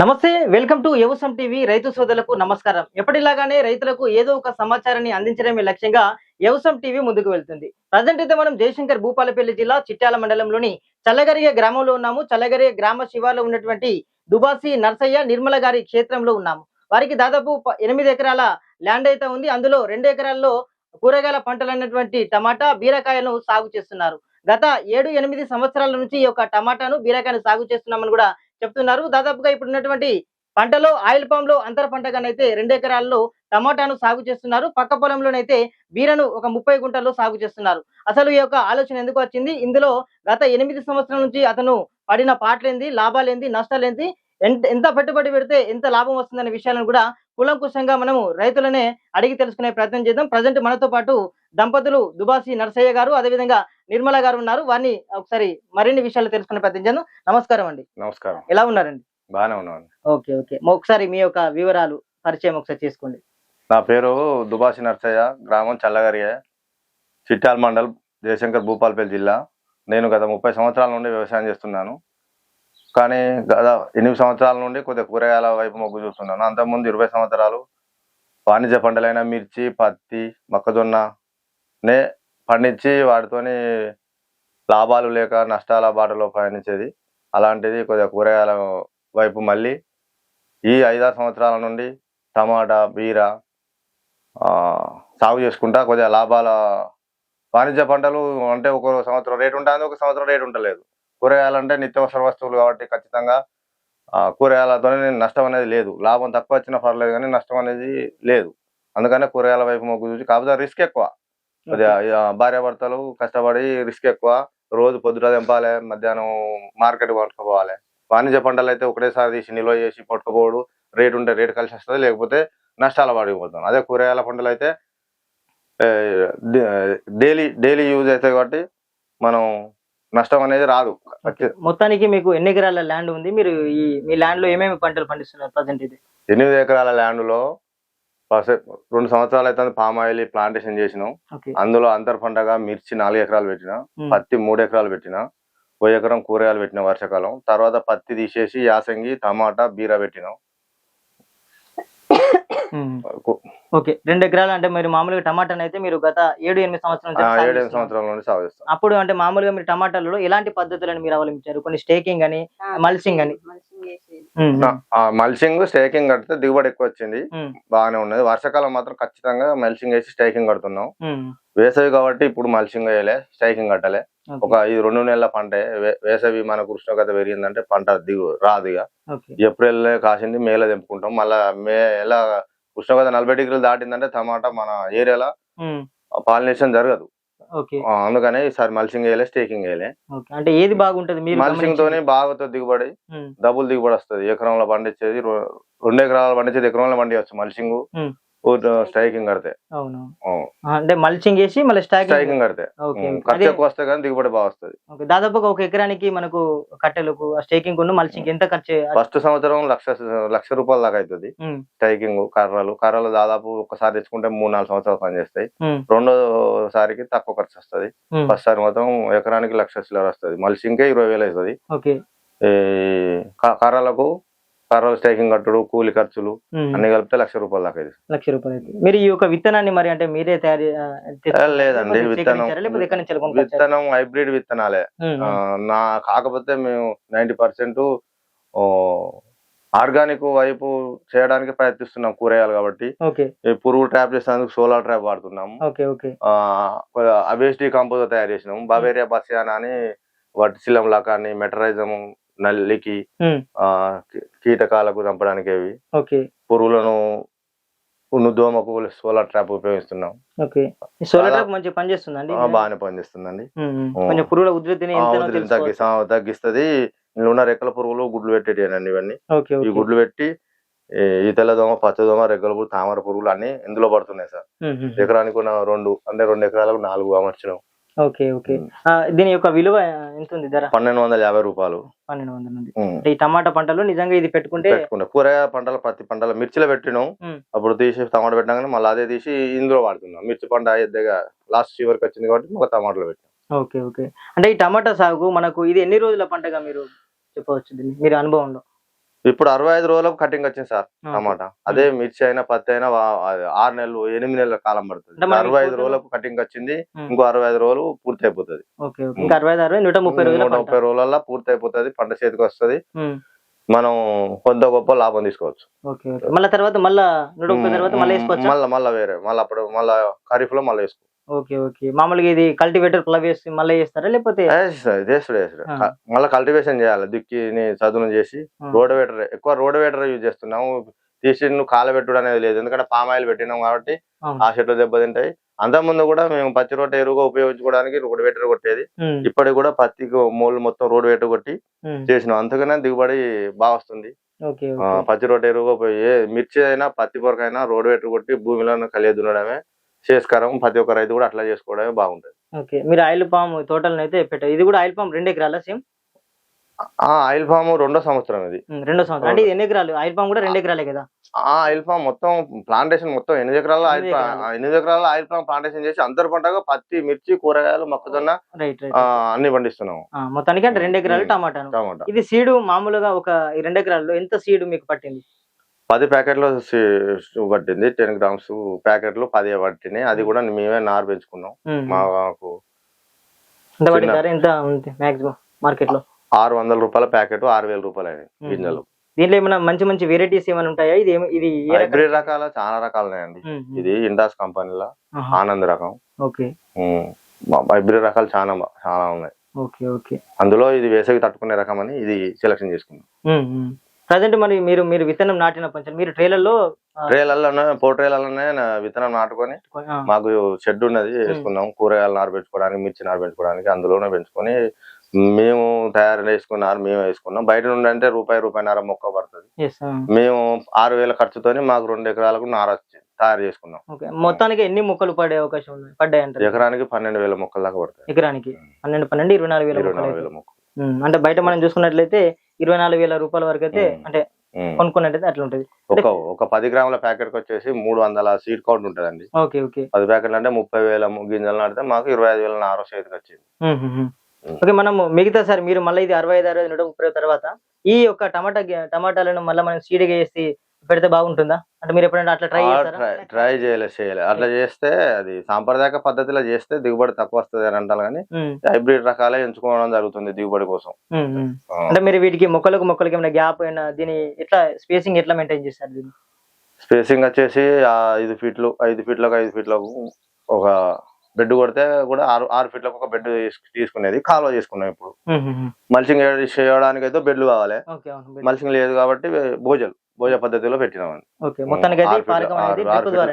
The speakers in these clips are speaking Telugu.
నమస్తే వెల్కమ్ టు వ్యవసాయం టీవీ. రైతు సోదరులకు నమస్కారం. ఎప్పటిలాగానే రైతులకు ఏదో ఒక సమాచారాన్ని అందించడమే లక్ష్యంగా ఎవసం టీవీ ముందుకు వెళ్తుంది. ప్రజెంట్ అయితే మనం జయశంకర్ భూపాలపల్లి జిల్లా చిట్యాల మండలంలోని చల్లగరియ గ్రామంలో ఉన్నాము. చల్లగరియ గ్రామ శివార్లో ఉన్నటువంటి దుబాసి నర్సయ్య నిర్మల గారి క్షేత్రంలో ఉన్నాము. వారికి దాదాపు ఎనిమిది ఎకరాల ల్యాండ్ అయితే ఉంది. అందులో రెండు ఎకరాల్లో కూరగాయల పంటలు అన్నటువంటి టమాటా బీరకాయలను సాగు చేస్తున్నారు. గత ఏడు ఎనిమిది సంవత్సరాల నుంచి ఈ యొక్క టమాటాను బీరకాయను సాగు చేస్తున్నామని కూడా చెప్తున్నారు. దాదాపుగా ఇప్పుడు ఉన్నటువంటి పంటలో ఆయిల్ పామ్లో అంతర పంటగానైతే రెండు ఎకరాల్లో టమాటాను సాగు చేస్తున్నారు. పక్క పొలంలోనైతే బీరను ఒక ముప్పై గుంటల్లో సాగు చేస్తున్నారు. అసలు ఈ యొక్క ఆలోచన ఎందుకు వచ్చింది? ఇందులో గత ఎనిమిది సంవత్సరాల నుంచి అతను పడిన పాటలేంది లాభాలేంది నష్టాలేంది? ఎంత ఎంత పెట్టుబడి పెడితే ఎంత లాభం వస్తుందనే విషయాలను కూడా కులంకుశంగా మనము రైతులనే అడిగి తెలుసుకునే ప్రయత్నం చేద్దాం. ప్రజెంట్ మనతో పాటు దంపతులు దుబాసి నరసయ్య గారు అదేవిధంగా నిర్మల గారు ఉన్నారు. వారిని ఒకసారి మరిన్ని విషయాలు తెలుసుకునే ప్రయత్నం చేద్దాం. నమస్కారం అండి. నమస్కారం. ఎలా ఉన్నారండి? బాగానే ఉన్నాను ఓకే ఓకే. ఒకసారి మీ యొక్క వివరాలు పరిచయం ఒకసారి చేసుకోండి. నా పేరు దుబాసి నర్సయ్య గ్రామం చల్లగరియ చిట్యాల మండల్ జయశంకర్ భూపాలపల్లి జిల్లా. నేను గత ముప్పై సంవత్సరాల నుండి వ్యవసాయం చేస్తున్నాను. కానీ గత ఎనిమిది సంవత్సరాల నుండి కొద్దిగా కూరగాయల వైపు మొగ్గు చూస్తున్నాను. అంతకుముందు ఇరవై సంవత్సరాలు వాణిజ్య పంటలైన మిర్చి పత్తి మొక్కజొన్న నే పండించి వాటితోని లాభాలు లేక నష్టాల బాటలో పయనించేది. అలాంటిది కొద్దిగా కూరగాయల వైపు మళ్ళీ ఈ ఐదారు సంవత్సరాల నుండి టమాటా బీర సాగు చేసుకుంటా కొద్దిగా లాభాల వాణిజ్య పంటలు అంటే ఒక సంవత్సరం రేటు ఉంటుంది ఒక సంవత్సరం రేటు ఉండలేదు. కూరగాయలు అంటే నిత్యవసర వస్తువులు కాబట్టి ఖచ్చితంగా కూరగాయలతోనే నష్టం అనేది లేదు. లాభం తక్కువ వచ్చినా పర్లేదు కానీ నష్టం అనేది లేదు. అందుకనే కూరగాయల వైపు మొగ్గు చూసి కాకపోతే రిస్క్ ఎక్కువ. భార్యాభర్తలు కష్టపడి రిస్క్ ఎక్కువ రోజు పొద్దుట తెంపాలి మధ్యాహ్నం మార్కెట్ పట్టుకుపోవాలి. వాణిజ్య పంటలు అయితే ఒకటేసారి తీసి నిల్వ చేసి పట్టుకుపోవడు రేటు ఉంటే రేటు కలిసి వస్తుంది లేకపోతే నష్టాల పడిపోతాం అదే కూరగాయల పంటలు అయితే డైలీ డైలీ యూజ్ అవుతాయి కాబట్టి మనం నష్టం అనేది రాదు. మొత్తానికి మీకు ఎన్ని ఎకరాల ల్యాండ్ ఉంది? మీరు ఈ మీ ల్యాండ్లో ఏమేమి పంటలు పండిస్తున్నారు ప్రజెంట్ ఇది ఎనిమిది ఎకరాల ల్యాండ్లో రెండు సంవత్సరాలు అయితే పామ్ ఆయిల్ ప్లాంటేషన్ చేసినాం. అందులో అంతర్ పంటగా మిర్చి నాలుగు ఎకరాలు పెట్టిన పత్తి మూడు ఎకరాలు పెట్టిన ఓ ఎకరం కూరగాయలు పెట్టిన వర్షాకాలం. తర్వాత పత్తి తీసేసి యాసంగి టమాటా బీర పెట్టినాం. ఓకే. రెండు ఎకరాలు అంటే మీరు మామూలుగా టమాటాని అయితే మీరు గత ఏడు ఎనిమిది సంవత్సరాల నుంచి ఆ, సాగు ఏడెనిమిది చేస్తున్నారు. సంవత్సరాల నుండి సాగు చేస్తాం. అప్పుడు అంటే మామూలుగా మీరు టమాటాలలో ఎలాంటి పద్ధతులను మీరు అవలంబించారు? కొన్ని స్టేకింగ్ అని మల్చింగ్ అని. ఉమ్, మల్చింగ్ స్టేకింగ్ కడితే దిగుబడి ఎక్కువ వచ్చింది బాగానే ఉన్నది. వర్షాకాలం మాత్రం ఖచ్చితంగా మల్చింగ్ వేసి స్టేకింగ్ కడుతున్నాం. వేసవి కాబట్టి ఇప్పుడు మల్చింగ్ వేయలే స్టేకింగ్ కట్టలే. ఒక ఈ రెండు నెలల పంట వేసవి మనకు ఉష్ణోగ్రత పెరిగిందంటే పంట దిగు రాదు ఇక. ఏప్రిల్ కాసింది మేలో తెంపుకుంటాం. మళ్ళా మే ఎలా ఉష్ణోగ్రత నలభై డిగ్రీలు దాటిందంటే టమాటా మన ఏరియాలో పాలినేషన్ జరగదు. అందుకనే ఈసారి మల్చింగ్ వేయలే స్టేకింగ్ వేయలే. అంటే ఏది బాగుంటది మీరు మల్చింగ్ తోని బాగా దిగుబడి డబుల్ దిగుబడి వస్తుంది. ఎకరంలో పండించేది రెండు ఎకరాలు పండించేది ఎకరంలో పండించవచ్చు మల్చింగ్. ఉమ్. స్ట్రైకింగ్ కడితే. అవును. అంటే మల్చింగ్ వేసి మళ్ళీ స్టాకింగ్ స్ట్రైకింగ్ కడితే. Okay um, okay. ఖర్చు ఎక్కువ వస్తే కానీ దిగుబడి బాగా వస్తుంది. దాదాపుగా ఒక ఎకరానికి మనకు కట్టెలకు స్టేకింగ్ ఉన్న మల్చింగ్ ఎంత ఖర్చు ఫస్ట్ సంవత్సరం లక్ష లక్ష రూపాయల దాకా అవుతుంది స్ట్రైకింగ్ కర్రలు కర్రలు దాదాపు ఒకసారి తెచ్చుకుంటే మూడు నాలుగు సంవత్సరాలు పనిచేస్తాయి. రెండోసారికి తక్కువ ఖర్చు వస్తుంది. ఫస్ట్ సారి మొత్తం ఎకరానికి లక్ష చిల్లర వస్తుంది. మల్చింగ్కే ఇరవై వేలు అవుతుంది. కర్రలకు కర్రలు స్ట్రైకింగ్ కట్టుడు కూలి ఖర్చులు అన్ని కలిపితే లక్ష రూపాయల దాకా లక్ష రూపాయలు మీరు ఈ యొక్క విత్తనాన్ని మరి అంటే మీరే తయారు? లేదండి విత్తనం? విత్తనం హైబ్రిడ్ విత్తనాలే. నా కాకపోతే మేము నైన్టీ పర్సెంట్ ఆర్గానిక్ వైపు చేయడానికి ప్రయత్నిస్తున్నాం కూరగాయలు కాబట్టి. పురుగు ట్రాప్ చేసేందుకు సోలార్ ట్రాప్ ఓకే అబేస్టీ కాంపోజ్ తయారు చేసినాం. బవేరియా బసియానా అని వాటి శిలం లకాన్ని మెటరైజం నల్లికి ఆ, కీటకాలకు చంపడానికి అవి ఓకే. పురుగులను దోమకు సోలార్ ట్రాప్ ఉపయోగిస్తున్నాం. ఓకే. సోలార్ ట్రాప్ మంచిగా పనిచేస్తుందండి? ఆ, బాగానే పనిచేస్తుందండి. కొంచెం పురుగుల ఉధృతిని తగ్గిస్తది. ఉన్న రెక్కల పురుగులు గుడ్లు పెట్టేటివేనండి ఇవన్నీ. ఈ గుడ్లు పెట్టి ఈ తెల్లదోమ పచ్చదోమ రెక్కల పురుగు తామర పురుగులు అన్ని ఇందులో పడుతున్నాయి సార్. ఎకరానికి ఉన్న రెండు అంటే రెండు ఎకరాలకు నాలుగు అమర్చడం. Okay okay. దీని యొక్క విలువ ఎంత ఉంది ధర? పన్నెండు వందల యాభై రూపాయలు. పన్నెండు వందల ఉంది ఈ టమాటా పంటలు నిజంగా ఇది పెట్టుకుంటే పెట్టుకున్నాం కూరగాయ పంటలు ప్రతి పంటలు మిర్చిలో పెట్టినాం. అప్పుడు తీసి టమాటా పెట్టినాక మళ్ళీ అదే తీసి ఇందులో వాడుతున్నాం. మిర్చి పంట దగ్గర లాస్ట్ చివరికి వచ్చింది కాబట్టి ఒక టమాటాలో పెట్టాం ఓకే ఓకే. అంటే ఈ టమాటా సాగు మనకు ఇది ఎన్ని రోజుల పంటగా మీరు చెప్పవచ్చు దీన్ని? మీరు అనుభవంలో? ఇప్పుడు అరవై ఐదు రోజులకు కటింగ్ వచ్చింది సార్. టమాటా. అదే మిర్చి అయినా పత్తి అయినా ఆరు నెలలు ఎనిమిది నెలల కాలం పడుతుంది. అరవై ఐదు రోజులకు కటింగ్ వచ్చింది. ఇంకో అరవై ఐదు రోజులు పూర్తి అయిపోతుంది నూట ముప్పై రోజులలో పూర్తి అయిపోతుంది పంట. చేతికి వస్తుంది. మనం కొంత గొప్ప లాభం తీసుకోవచ్చు. మళ్ళీ తర్వాత మళ్ళా మళ్ళీ వేసుకోవచ్చా? మళ్ళీ వేరే మళ్ళీ అప్పుడు మళ్ళీ ఖరీఫ్లో మళ్ళీ వేసుకో ఓకే ఓకే. మామూలుగా ఇది కల్టివేటర్ ప్లవ్ వేసి మళ్ళీ వేస్తారా లేకపోతే? వేసుడు ఆ. మళ్ళీ కల్టివేషన్ చేయాలి దుక్కిని చదును చేసి. రోడవేటర్ ఎక్కువ రోడవేటర్ యూజ్ చేస్తున్నాము. తీసి నువ్వు కాలబెట్టుడు అనేది లేదు. ఎందుకంటే పామ్ ఆయిల్ పెట్టినాం కాబట్టి. ఆ చెట్లు దెబ్బతింటాయి అంతకుముందు కూడా మేము పచ్చి రొట్టె ఎరువుగా ఉపయోగించుకోవడానికి రోడ్ వేటర్ కొట్టేది. ఇప్పటికి కూడా పత్తికి మూలు మొత్తం రోడ్ వేటర్ కొట్టి. చేసినాం. అందుకనే దిగుబడి బాగా వస్తుంది. పచ్చి రొట్టె ఎరువుగా మిర్చి అయినా పత్తి పొరకైనా రోడ్ వేటర్ కొట్టి భూమిలో కలిగి దున్నడమే. చేసుకరం ప్రతి ఒక్క రైతు కూడా అట్లా చేసుకోవడమే బాగుంటది. ఓకే. మీరు ఆయిల్ పామ్ తోటలను అయితే పెట్టారు. ఇది కూడా ఆయిల్ పామ్ రెండు ఎకరాల సేమ్? ఆ ఆయిల్ ఫామ్ రెండో సంవత్సరం ఇది. రెండో సంవత్సరం. అంటే ఇది ఎన్ని ఎకరాలు? ఆయిల్ పామ్ కూడా రెండు ఎకరాలే కదా? ఆ ఆయిల్ ఫామ్ మొత్తం ప్లాంటేషన్ మొత్తం ఎనిమిది ఎకరాల ఆయిల్ ఎనిమిది ఎకరాలు. ఆయిల్ ఫామ్ ప్లాంటేషన్ చేసి అంతర్ పంటగా పత్తి మిర్చి కూరగాయలు మొక్కజొన్న అన్ని పండిస్తున్నాము. మొత్తానికి అంటే రెండు ఎకరాలు ఉమ్. టమాటాను. టమాటా. ఇది సీడు మామూలుగా ఒక రెండు ఎకరాల్లో ఎంత సీడు మీకు పట్టింది? పది ప్యాకెట్లు పట్టింది. టెన్ గ్రామ్స్ ప్యాకెట్లు పది పట్టినాయి. అది కూడా మేమే నారు పెంచుకున్నాం. మాకు మార్కెట్లో ఆరు వందల రూపాయల ప్యాకెట్ ఆరు వేల రూపాయలు అయినాయి. గింజలు. దీంట్లో ఏమైనా మంచి మంచి వెరైటీస్ ఏమైనా ఉంటాయా? ఇది ఇది? హైబ్రిడ్ రకాల చాలా రకాలు ఉన్నాయండి. ఇది ఇండాస్ కంపెనీలో. ఆనంద్ రకం. ఓకే. హైబ్రిడ్ రకాలు చాలా చాలా ఉన్నాయి. Okay okay. అందులో ఇది వేసవి తట్టుకునే రకం అని ఇది సెలెక్షన్ చేసుకున్నాం. ప్రజెంట్ మరి మీరు మీరు విత్తనం నాటిన పంచం మీరు ట్రైలర్లో ట్రేలల్లోనే పోట్రేలలోనే విత్తనం నాటుకొని మాకు షెడ్ ఉన్నది వేసుకున్నాం కూరగాయలు నారు పెంచుకోవడానికి మిర్చి నారు పెంచుకోవడానికి అందులోనే పెంచుకొని మేము తయారు చేసుకున్నారు మేము వేసుకున్నాం. బయట నుండి అంటే రూపాయి రూపాయిన్నర మొక్క పడుతుంది. మేము ఆరు వేల ఖర్చుతోని మాకు రెండు ఎకరాలకు నార తయారు చేసుకున్నాం. మొత్తానికి ఎన్ని మొక్కలు పడే అవకాశం ఉన్నాయి పడ్డాయి అంటారు? ఎకరానికి పన్నెండు వేల మొక్కల దాకా పడతాయి. ఎకరానికి పన్నెండు పన్నెండు ఇరవై నాలుగు వేల ఇరవై నాలుగు. వేల మొక్కలు. అంటే బయట మనం చూసుకున్నట్లయితే ఇరవై నాలుగు వేల రూపాయల వరకు అయితే. అంటే. కొనుక్కున్నట్టయితే అట్లా ఉంటుంది ఒక ఒక పది గ్రాముల ప్యాకెట్ వచ్చేసి మూడు వందల సీడ్ కౌంట్ ఉంటుందండి ఓకే ఓకే పది ప్యాకెట్లు అంటే ముప్పై వేల గింజలు నాటితే మాకు ఇరవై ఐదు వేల నారు చేతికి వచ్చింది. ఓకే మనము మిగతా సార్ మీరు మళ్ళీ ఇది అరవై ఐదు అరవై నూట ముప్పై తర్వాత ఈ యొక్క టమాటా టమాటాలను మళ్ళీ మనం సీడ్గా వేసి పెడితే బాగుంటుందా? అంటే మీరు ఎప్పుడైనా అట్లా ట్రై ట్రై చేయలేదు చేయలేదు అట్లా చేస్తే అది సాంప్రదాయక పద్ధతిలో చేస్తే దిగుబడి తక్కువ వస్తుంది అని అంటారు కానీ హైబ్రిడ్ రకాలే ఎంచుకోవడం జరుగుతుంది దిగుబడి కోసం. అంటే మీరు వీటికి మొక్కలకు మొక్కలకి ఏమైనా గ్యాప్ అయినా దీని ఎట్లా స్పేసింగ్ ఎట్లా మెయింటైన్ చేస్తారు దీన్ని? స్పేసింగ్ వచ్చేసి ఆ ఐదు ఫీట్లు ఐదు ఫీట్లకు ఐదు ఫీట్లకు ఒక బెడ్ కొడితే కూడా ఆరు ఆరు ఫీట్లకు ఒక బెడ్ తీసుకునేది కాలువ చేసుకున్నాం ఇప్పుడు. మల్చింగ్ చేయడానికి అయితే బెడ్లు కావాలి. మల్చింగ్ లేదు కాబట్టి భోజలు భోజ పద్ధతిలో పెట్టినాం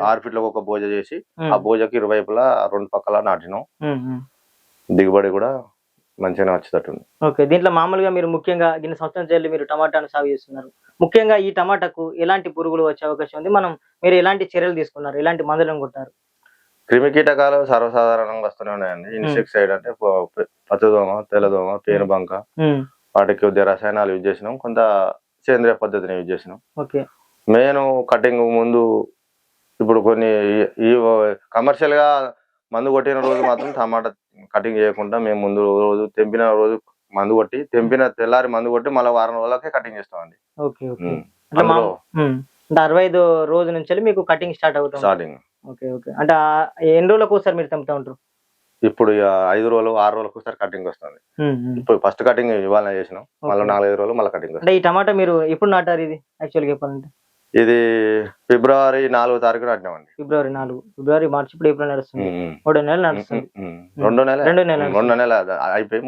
ఆరు ఫీట్లకు ఒక భోజ చేసి ఆ భోజకి ఇరువైపులా రెండు పక్కల నాటినాం. దిగుబడి కూడా మంచిగానే వచ్చేటట్టుంది. ఓకే దీంట్లో మామూలుగా మీరు ముఖ్యంగా దీని సంవత్సరం చేయాలి మీరు టమాటాను సాగు చేస్తున్నారు. ముఖ్యంగా ఈ టమాటాకు ఎలాంటి పురుగులు వచ్చే అవకాశం ఉంది? మనం మీరు ఎలాంటి చర్యలు తీసుకున్నారు? ఎలాంటి మందులను కొట్టారు? క్రిమి కీటకాలు సర్వసాధారణంగా వస్తూనే ఉన్నాయండి. ఇన్సెక్సైడ్ అంటే పచ్చదోమ తెల్లదోమ పేనుబంక వాటికి కొద్దిగా రసాయనాలు యూజ్ చేసినాం. కొంత సేంద్రియ పద్ధతిని యూజ్ చేసినాం. ఓకే. మెయిన్ కటింగ్ ముందు ఇప్పుడు కొన్ని ఈ- కమర్షియల్గా మందు కొట్టిన రోజు మాత్రం టమాటా కటింగ్ చేయకుండా మేము ముందు రోజు తెంపిన రోజు మందు కొట్టి తెంపిన తెల్లారి మందు కొట్టి మళ్ళీ వారం రోజులకే కటింగ్ చేస్తామండి. ఓకే. అంటే అరవై ఐదు రోజు నుంచి మీకు కటింగ్ స్టార్ట్ అవుతుంది. స్టార్టింగ్. Okay okay. అంటే ఎన్ని రోజులకు ఒకసారి మీరు తెంపుతా ఉంటారు? ఇప్పుడు ఐదు రోజులు ఆరు రోజులకు ఒకసారి కటింగ్ వస్తుంది. ఇప్పుడు ఫస్ట్ కటింగ్ ఇవాళ చేసినాం. మళ్ళీ. నాలుగైదు రోజులు మళ్ళీ కటింగ్ అంటే ఈ టమాటా మీరు ఎప్పుడు నాటారు ఇది? యాక్చువల్గా చెప్పాలంటే? ఇది ఫిబ్రవరి నాలుగో తారీఖు నాటినామండి. ఫిబ్రవరి నాలుగు. ఫిబ్రవరి మార్చి ఇప్పుడు ఏప్రిల్ నడుస్తుంది. మూడు నెలలు నడుస్తుంది. రెండు నెలలు రెండు నెలలు. రెండు నెలలు అయిపోయి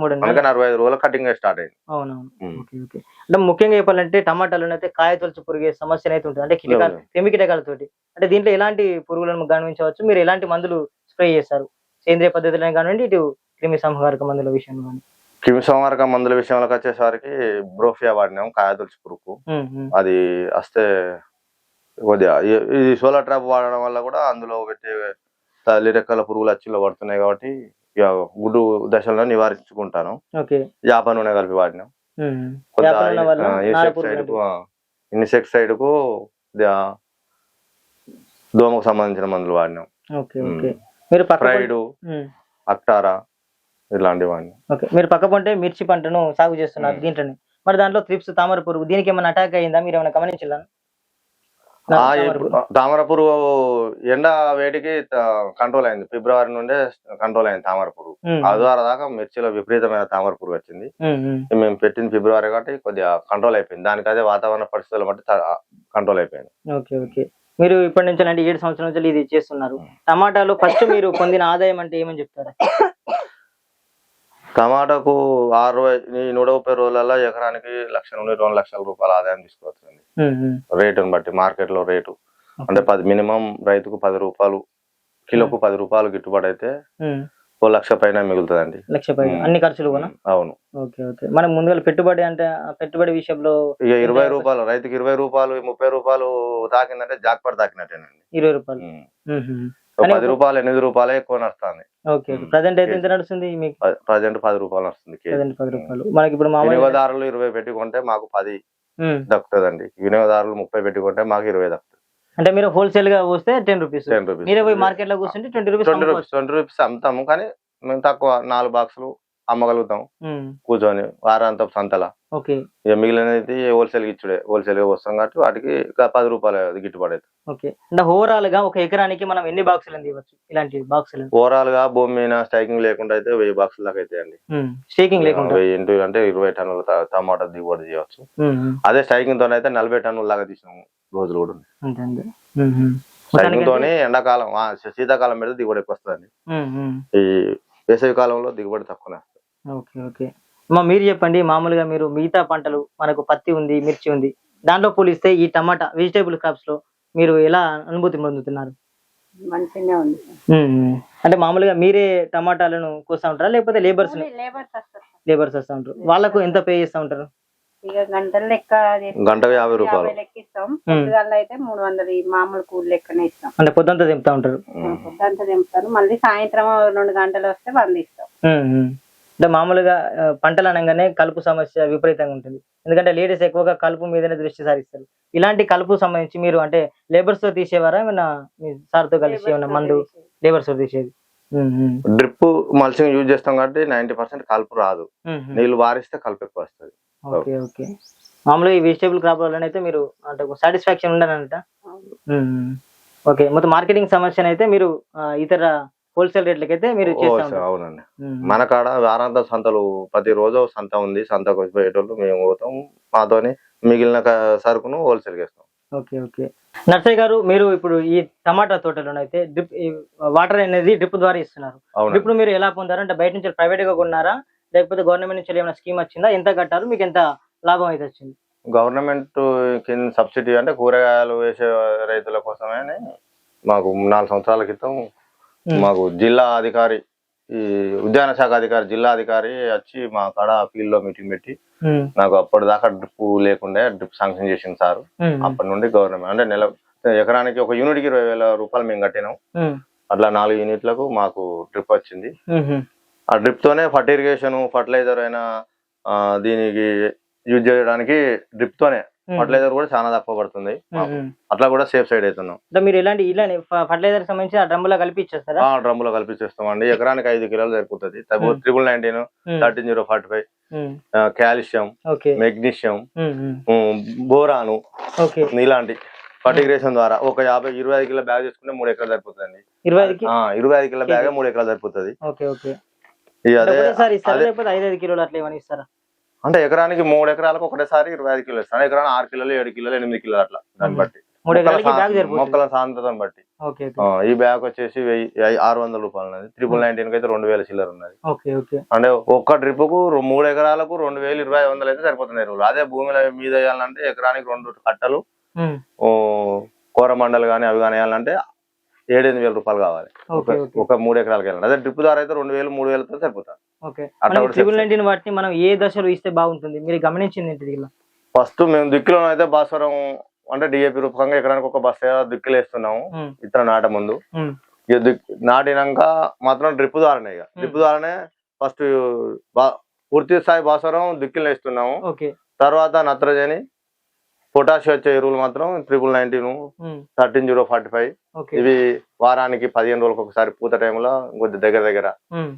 మూడు నెలలు అరవై ఐదు రోజులు కటింగ్ స్టార్ట్ అయింది. అవునవును. అంటే ముఖ్యంగా చెప్పాలంటే టమాటాలు అయితే కాయ తొలచు పురుగే సమస్య అయితే ఉంటుంది. అంటే కిటకాలు. క్రిమి కీటకాలతోటి. అంటే దీంట్లో ఎలాంటి పురుగులను గమనించవచ్చు? మీరు ఎలాంటి మందులు స్ప్రే చేస్తారు? సేంద్రియ పద్ధతిలో కానివ్వండి ఇటు క్రిమి సంహారక మందుల విషయంలో కానీ. క్రిమి సంహారక మందుల విషయంలోకి వచ్చేసరికి బ్రోఫియా వాడినాం కాయతులసి పురుగు. అది వస్తే కొద్దిగా ఇది సోలార్ ట్రాప్ వాడడం వల్ల కూడా అందులో పెట్టే తల్లి రెక్కల పురుగులు అచ్చిలో పడుతున్నాయి కాబట్టి ఇక గుడ్డు దశలను నివారించుకుంటాను. ఓకే. జాప నూనె కలిపి వాడినాం. ఉమ్. కొంత వ్యాపారం వల్ల నార ఇన్సెక్ట్ పురుగు సైడ్కు దోమకు సంబంధించిన మందులు వాడినాం. మీరు ఉమ్. అక్టారా ఇలాంటివి వాడినాం ఓకే. మీరు పక్క పంటే మిర్చి పంటను సాగు చేస్తున్నారు ఉమ్. దీంట్లోనే. మరి దాంట్లో త్రిప్స్ తామర పురుగు దీనికి ఏమైనా అటాక్ అయిందా మీరు ఏమైనా ఇప్పుడు తామర పురుగు ఎండ వేడికి కంట్రోల్ అయింది. ఫిబ్రవరి నుండే కంట్రోల్ అయింది తామర పురుగు. ఆదివారం దాకా మిర్చిలో విపరీతమైన తామర పురుగు వచ్చింది. మేము పెట్టింది ఫిబ్రవరి కాబట్టి కొద్దిగా కంట్రోల్ అయిపోయింది. దానికి అదే వాతావరణ పరిస్థితులు బట్టి కంట్రోల్ అయిపోయింది. Okay okay. మీరు ఇప్పటి నుంచి అంటే ఏడు సంవత్సరాల నుంచి ఇది చేస్తున్నారు. టమాటాలో ఫస్ట్ మీరు పొందిన ఆదాయం అంటే ఏమని చెప్తారు? టమాటాకు అరవై నూట ముప్పై రోజులలో ఎకరానికి లక్ష నుండి రెండు లక్షల రూపాయల ఆదాయం ఉమ్. రేటుని బట్టి మార్కెట్లో రేటు అంటే పది మినిమం రైతుకు పది రూపాయలు కిలోకు పది రూపాయలు గిట్టుబాటు అయితే ఓ లక్ష పైన మిగులుతుందండి. లక్ష పైన. అన్ని ఖర్చులు కూడా? అవును. Okay okay. మనం ముందుగా పెట్టుబడి అంటే పెట్టుబడి విషయంలో ఇక ఇరవై రూపాయలు రైతుకి ఇరవై రూపాయలు ముప్పై రూపాయలు తాకిందంటే జాక్పర్ తాకినట్టేనండి. ఇరవై రూపాయలు. పది రూపాయలు ఎనిమిది రూపాయలే ఎక్కువ నడుస్తుంది. ఓకే ప్రజెంట్ అయితే ఎంత నడుస్తుంది మీకు? ప్రజెంట్ పది రూపాయలు నడుస్తుంది కేజీ. ప్రజెంట్ పది రూపాయలు. మనకి ఇప్పుడు వినియోగదారులు ఇరవై పెట్టుకుంటే మాకు పది. దక్కుతుందండి. వినియోగదారులు ముప్పై పెట్టుకుంటే మాకు ఇరవై దక్కుతుంది. అంటే మీరు హోల్సేల్గా వస్తే టెన్ రూపీస్ టెన్ రూపీస్ మీరే పోయి మార్కెట్లో కూర్చుంటే twenty rupees twenty rupees twenty rupees అమ్ముతాము. కానీ మేము తక్కువ నాలుగు బాక్సులు అమ్మగలుగుతాం కూర్చొని వారాంతం సంతల. ఓకే. ఇక మిగిలినది హోల్సేల్ ఇచ్చుడే. హోల్సేల్గా వస్తాం కాబట్టి వాటికి పది రూపాయలు గిట్టుబాటు అవుతుంది. ఓకే. అంటే ఓవరాల్గా ఒక ఎకరానికి మనం ఎన్ని బాక్సులు ఇవ్వచ్చు ఇలాంటి బాక్సులు ఓవరాల్గా భూమి మీద స్ట్రైకింగ్ లేకుండా అయితే వెయ్యి బాక్సుల దాకా అవుతాయండి. స్టేకింగ్ లేకుండా. వెయ్యి ఇంటూ అంటే ఇరవై టన్నుల టమాటా దిగుబడి చేయవచ్చు. అదే స్ట్రైకింగ్ తోనే అయితే నలభై టన్నుల దాకా తీసినాం రోజులు కూడా ఉన్నాయి. అంతే అంతే. ఉమ్, ఉమ్. స్ట్రైకింగ్ తోనే ఎండాకాలం ఆ, శీతాకాలం పెడితే దిగుబడి ఎక్కువ వస్తుంది. ఈ వేసవి కాలంలో దిగుబడి తక్కువ ఓకే ఓకే. అమ్మా మీరు చెప్పండి మామూలుగా మీరు మిగతా పంటలు మనకు పత్తి ఉంది మిర్చి ఉంది దాంట్లో పోలిస్తే ఈ టమాటా వెజిటేబుల్ క్రాప్స్లో మీరు ఎలా అనుభూతి పొందుతున్నారు? మంచిగానే ఉంది. ఉమ్. అంటే మామూలుగా మీరే టమాటాలను కోస్తా ఉంటారా లేకపోతే లేబర్స్ లేబర్స్ వస్తారు. లేబర్స్ వస్తా ఉంటారు? వాళ్ళకు ఎంత పే చేస్తా ఉంటారు? ఇక గంటల లెక్క చేస్తాం. గంటకు యాభై రూపాయలు. లెక్క ఇస్తాం. పొద్దుగాల అయితే మూడు వందలు మామూలు కూలి లెక్కనే ఇస్తాం. అంటే పొద్దుంతా దింపుతా ఉంటారు? పొద్దంతా దింపుతారు మళ్ళీ సాయంత్రం రెండు గంటలు వస్తే వంద ఇస్తాం. అంటే మామూలుగా పంటలు అనగానే కలుపు సమస్య విపరీతంగా ఉంటుంది. ఎందుకంటే లేడీస్ ఎక్కువగా కలుపు మీదనే దృష్టి సారిస్తారు. ఇలాంటి కలుపు సంబంధించి మీరు అంటే లేబర్స్తో తీసేవారా? ఏమన్నా మీ సార్తో కలిసి ఏమన్నా మందు లేబర్స్తో తీసేది. డ్రిప్ మల్చింగ్ యూజ్ చేస్తాం కాబట్టి నైన్టీ పర్సెంట్ కలుపు రాదు. నీళ్ళు వారిస్తే కలుపు ఎక్కువ వస్తుంది. Okay okay. మామూలుగా ఈ వెజిటేబుల్ క్రాప్ వల్ల అయితే మీరు అంటే సాటిస్ఫాక్షన్ ఉండనంట ఓకే మొత్తం మార్కెటింగ్ సమస్యను అయితే మీరు ఇతర హోల్సేల్ రేట్లకైతే మీరు ఓ, చేస్తా ఉంటారు. అవునండి. మన కాడ వారాంత సంతలు ప్రతి రోజు సంత ఉంది సంతకు వచ్చి పోయేటోళ్ళు మేము పోతాం మాతోని మిగిలిన సరుకును హోల్సేల్ ఇస్తాం ఓకే ఓకే. నర్సయ్య గారు మీరు ఇప్పుడు ఈ టమాటా తోటలో అయితే డ్రిప్ వాటర్ అనేది డ్రిప్ ద్వారా ఇస్తున్నారు. ఇప్పుడు మీరు ఎలా పొందారు? అంటే బయట నుంచి ప్రైవేట్గా కొన్నారా? లేకపోతే గవర్నమెంట్ నుంచి ఏమైనా స్కీమ్ వచ్చిందా? ఎంత కట్టారు? మీకు ఎంత లాభం అయితే వచ్చింది? గవర్నమెంట్ కింద సబ్సిడీ అంటే కూరగాయలు వేసే రైతుల కోసమే మాకు నాలుగు సంవత్సరాల క్రితం మాకు జిల్లా అధికారి ఈ ఉద్యాన శాఖ అధికారి జిల్లా అధికారి వచ్చి మా కాడ ఫీల్డ్లో మీటింగ్ పెట్టి నాకు అప్పటిదాకా డ్రిప్ లేకుండే డ్రిప్ శాంక్షన్ చేసింది సార్. అప్పటి నుండి గవర్నమెంట్ అంటే నెల ఎకరానికి ఒక యూనిట్కి ఇరవై వేల రూపాయలు మేము కట్టినాం. అట్లా నాలుగు యూనిట్లకు మాకు డ్రిప్ వచ్చింది. ఆ డ్రిప్ తోనే ఫర్టిగేషన్ ఫర్టిలైజర్ అయినా దీనికి యూజ్ చేయడానికి డ్రిప్ తోనే. ఫర్టిలైజర్ కూడా చాలా తక్కువ పడుతుంది. అట్లా కూడా సేఫ్ సైడ్ అవుతున్నాం మీరు ఇలాంటి ఫర్టిలైజర్ సంబంధించి ఆ డ్రమ్ములో కలిపి ఇచ్చేస్తారా ఆ డ్రమ్ములో కల్పించేస్తామండి ఎకరానికి ఐదు కిలోలు సరిపోతుంది. Triple nineteen thirteen zero forty five calcium magnesium బోరాను ఇలాంటి ఫర్టిగేషన్ ద్వారా ఒక యాభై ఇరవై ఐదు కిలో బ్యాగ్ చేసుకుంటే మూడు ఎకరాలు సరిపోతుంది ఇరవై ఐదు కిలో బ్యాగ్ మూడు ఎకరాలు సరిపోతుంది. అంటే ఎకరానికి మూడు ఎకరాలకు ఒకటేసారి ఇరవై ఐదు కిలోలు ఇస్తాను ఎకరానికి ఆరు కిలోలు ఏడు కిలోలు ఎనిమిది కిలోలు అట్లా దాన్ని బట్టి. మొక్కల సాంద్రతను బట్టి. ఈ బ్యాగ్ వచ్చేసి వెయ్యి ఆరు వందల రూపాయలు ఉన్నది. ట్రిపుల్ నైన్టీన్కి అయితే రెండు వేల చిల్లర ఉన్నది. అంటే ఒక్క డ్రిప్కు మూడు ఎకరాలకు రెండు వేలు ఇరవై వందలు అయితే సరిపోతుంది ఎరువులు అదే భూమిలో మీద వేయాలంటే ఎకరానికి రెండు కట్టలు ఉమ్, ఓ, కూర మండలు కానీ అవి కానీ వేయాలంటే ఏడెనిమిది వేల రూపాయలు కావాలి. ఒక- మూడు ఎకరాలకు వెళ్ళాలి అదే డ్రిప్ ద్వారా అయితే రెండు వేలు మూడు వేలతో ట్రిపుల్ చెప్తారు. నైన్టీన్ వాటిని మనం ఏ దశలో ఇస్తే బాగుంటుంది? మీరు గమనించింది ఏంటి ఫస్ట్ మేము దిక్కులో అయితే భాస్వరం అంటే డిఏపి రూపకంగా ఎకరానికి ఒక బస్సు దిక్కులు వేస్తున్నాము. ఇతర నాట ముందు. నాటినాక మాత్రం డ్రిప్ ద్వారానే ఇక. డ్రిప్ ద్వారానే ఫస్ట్ పూర్తి స్థాయి భాస్వరం దిక్కులు వేస్తున్నాము. తర్వాత నత్రజని పొటాష్ వచ్చే ఎరువులు మాత్రం triple nineteen thirteen zero forty five ఇవి వారానికి పదిహేను రోజులకు ఒకసారి పూత టైంలో కొద్ది దగ్గర దగ్గర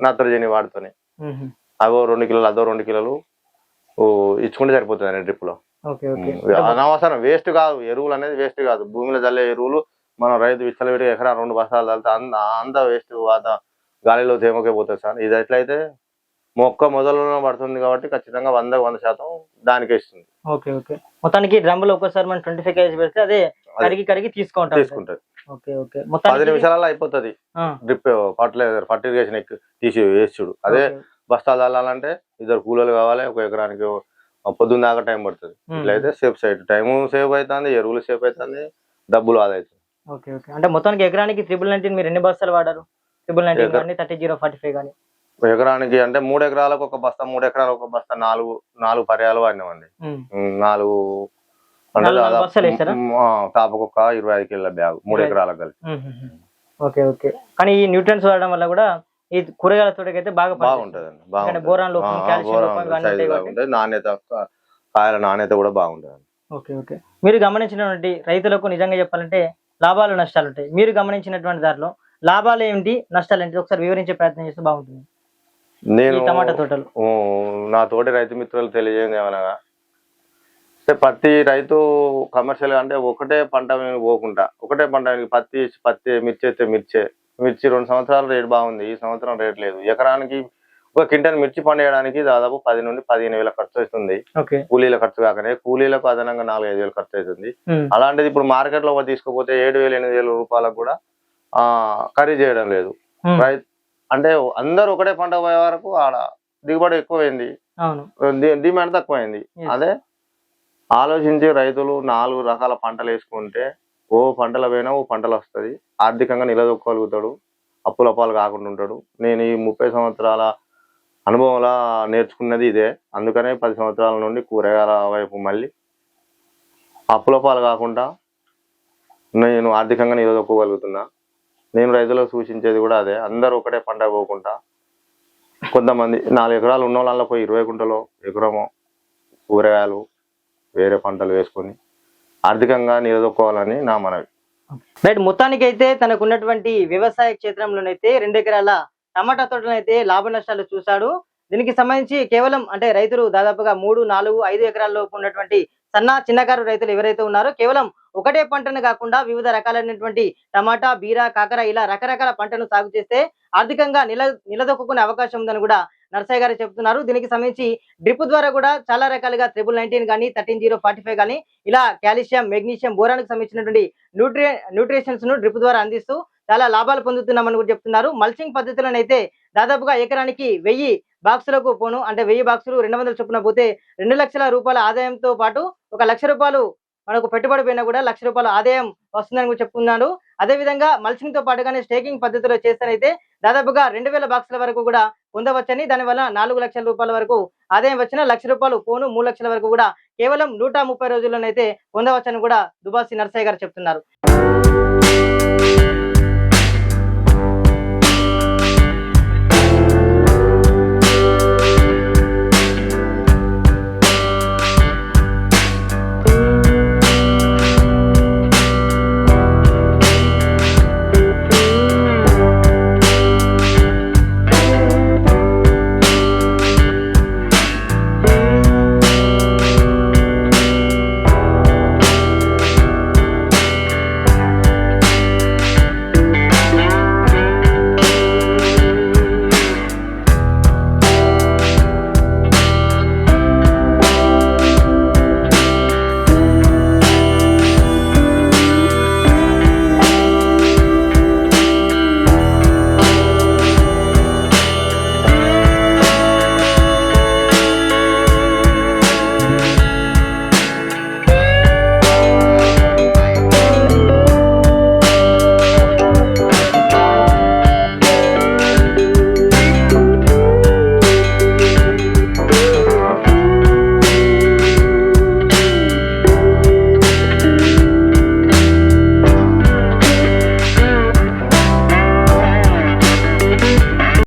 నత్రజని వాడుతున్నాయి అవో రెండు కిలోలు అదో రెండు కిలోలు ఇచ్చుకుంటే సరిపోతుంది అండి డ్రిప్లో ఓకే అనవసరం వేస్ట్ కాదు ఎరువులు అనేది వేస్ట్ కాదు. భూమిలో చల్లే ఎరువులు మనం రైతు విచ్చలవిడి ఎకరా రెండు బస్తాలు చల్లితే అంత అంత వేస్ట్ వాత గాలిలో తేమకే పోతుంది సార్. ఇది ఎట్లయితే మొక్క మొదలలో పడుతుంది కాబట్టి ఖచ్చితంగా వందకు వంద శాతం దానికే ఇస్తుంది. Okay okay. మొత్తానికి డ్రమ్ములో ఒక్కసారి మనం ట్వంటీ ఫైవ్ కేజీ పెడితే అదే కరిగి కరిగి తీసుకుంటాం. తీసుకుంటది ఓకే ఓకే. పది మొత్తానికి నిమిషాలలో అయిపోతుంది డ్రిప్ ఫర్టిలైజర్ ఫర్టిగేషన్ ఎక్కి తీసి వేసుడు అదే. బస్తాలు చల్లాలంటే ఇద్దరు కూలీలు కావాలి ఒక ఎకరానికి పొద్దున్న దాకా టైం పడుతుంది. ఇట్లయితే సేఫ్ సైడ్. టైం సేవ్ అవుతుంది ఎరువులు సేఫ్ అవుతుంది డబ్బులు ఆదా అవుతుంది ఓకే ఓకే. అంటే మొత్తానికి ఎకరానికి త్రిబుల్ నైన్టీన్ మీరు ఎన్ని బస్తాలు వాడారు? త్రిబుల్ నైన్టీన్ కానీ థర్టీ జీరో ఫార్టీ ఫైవ్ కానీ. ఎకరానికి అంటే మూడు ఎకరాలకు ఒక బస్తా మూడు ఎకరాలకు ఒక బస్తా నాలుగు నాలుగు పర్యాలు వాడినామండి. నాలుగు అంటే నాలుగు దాదాపు బస్తాలు వేసారా? ఉమ్, ఆ, తాపకు ఒక ఇరవై ఐదు కిలోల బ్యాగ్ మూడు. ఎకరాలకు ఉమ్. Okay okay. కానీ ఈ న్యూట్రియన్స్ వాడడం వల్ల కూడా ఈ కూరగాయల తోటకైతే బాగా. బాగుంటదండి బాగుంటది. బోరాన్ ఉంటాయి. నాణ్యత కాయల నాణ్యత కూడా బాగుంటది ఓకే ఓకే. మీరు గమనించినటువంటి రైతులకు నిజంగా చెప్పాలంటే లాభాలు నష్టాలు ఉంటాయి. మీరు గమనించినటువంటి దాంట్లో లాభాలు ఏంటి నష్టాలు ఏంటి? ఒకసారి వివరించే ప్రయత్నం చేస్తే బాగుంటుంది. నేను టమాటా తోటలు. నా తోటి రైతు మిత్రులు తెలియజేయండి ఏమనగా. అంటే ప్రతి రైతు కమర్షియల్ అంటే ఒకటే పంట మీద పోకుండా ఒకటే పంట పత్తి పత్తి మిర్చి అయితే మిర్చే. మిర్చి రెండు సంవత్సరాలు రేట్ బాగుంది. ఈ సంవత్సరం రేట్ లేదు. ఎకరానికి ఒక క్వింటల్ మిర్చి పండేయడానికి దాదాపు పది నుండి పదిహేను వేల ఖర్చు అవుతుంది కూలీల ఖర్చు కాకనే కూలీలకు అదనంగా నాలుగు ఐదు వేలు ఖర్చు అవుతుంది అలాంటిది ఇప్పుడు మార్కెట్లో తీసుకుపోతే ఏడు వేలు ఎనిమిది వేల రూపాయలకు కూడా ఆ ఖరీదు చేయడం లేదు. రైతు అంటే అందరూ ఒకటే పంట పోయే వరకు ఆడ దిగుబడి ఎక్కువైంది. డిమాండ్ తక్కువైంది. అదే ఆలోచించి రైతులు నాలుగు రకాల పంటలు వేసుకుంటే ఓ పంటల పైన ఓ పంటలు వస్తుంది. ఆర్థికంగా నిలదొక్కగలుగుతాడు. అప్పుల పాలు కాకుండా ఉంటాడు. నేను ఈ ముప్పై సంవత్సరాల అనుభవంలో నేర్చుకున్నది ఇదే. అందుకనే పది సంవత్సరాల నుండి కూరగాయల వైపు మళ్ళీ అప్పుల పాలు కాకుండా నేను ఆర్థికంగా నిలదొక్కగలుగుతున్నా. నేను రైతులకు సూచించేది కూడా అదే. అందరూ ఒకటే పంట పోకుండా కొంతమంది నాలుగు ఎకరాలు ఉన్న వాళ్ళలో పోయి ఇరవై గుంటలో ఎకరమో కూరగాయలు వేరే పంటలు వేసుకొని ఆర్థికంగా నిలదొక్కోవాలని నా మనవి. రైట్ మొత్తానికి అయితే తనకున్నటువంటి వ్యవసాయ క్షేత్రంలోనైతే రెండు ఎకరాల టమాటా తోటలైతే లాభ నష్టాలు చూశాడు. దీనికి సంబంధించి కేవలం అంటే రైతులు దాదాపుగా మూడు నాలుగు ఐదు ఎకరాల లోపు ఉన్నటువంటి సన్న చిన్నకారు రైతులు ఎవరైతే ఉన్నారో కేవలం ఒకటే పంటను కాకుండా వివిధ రకాలైనటువంటి టమాటా బీరా కాకర ఇలా రకరకాల పంటను సాగు చేస్తే ఆర్థికంగా నిల నిలదొక్కునే అవకాశం ఉందని కూడా నర్సయ్య గారు చెప్తున్నారు దీనికి సంబంధించి డ్రిప్ ద్వారా కూడా చాలా రకాలుగా త్రిబుల్ నైన్టీన్ కానీ థర్టీన్ జీరో ఫార్టీ ఫైవ్ కానీ ఇలా కాల్షియం మెగ్నీషియం బోరానికి సంబంధించినటువంటి న్యూట్రి న్యూట్రిషన్స్ను డ్రిప్ ద్వారా అందిస్తూ చాలా లాభాలు పొందుతున్నామని కూడా చెప్తున్నారు. మల్చింగ్ పద్ధతిలోనైతే దాదాపుగా ఎకరానికి వెయ్యి బాక్సులకు పోను అంటే వెయ్యి బాక్సులు రెండు వందల చొప్పున పోతే రెండు లక్షల రూపాయల ఆదాయంతో పాటు ఒక లక్ష రూపాయలు మనకు పెట్టుబడి పోయినా కూడా లక్ష రూపాయల ఆదాయం వస్తుందని కూడా అదేవిధంగా అదే విధంగా తో పాటుగానే స్టేకింగ్ పద్ధతిలో చేస్తేనైతే దాదాపుగా రెండు వేల బాక్సుల వరకు కూడా పొందవచ్చని దానివల్ల నాలుగు లక్షల రూపాయల వరకు ఆదాయం వచ్చిన లక్ష రూపాయలు పోను మూడు లక్షల వరకు కూడా కేవలం నూట ముప్పై రోజుల్లోనైతే పొందవచ్చని కూడా దుబాసి నర్సయ్య గారు చెప్తున్నారు.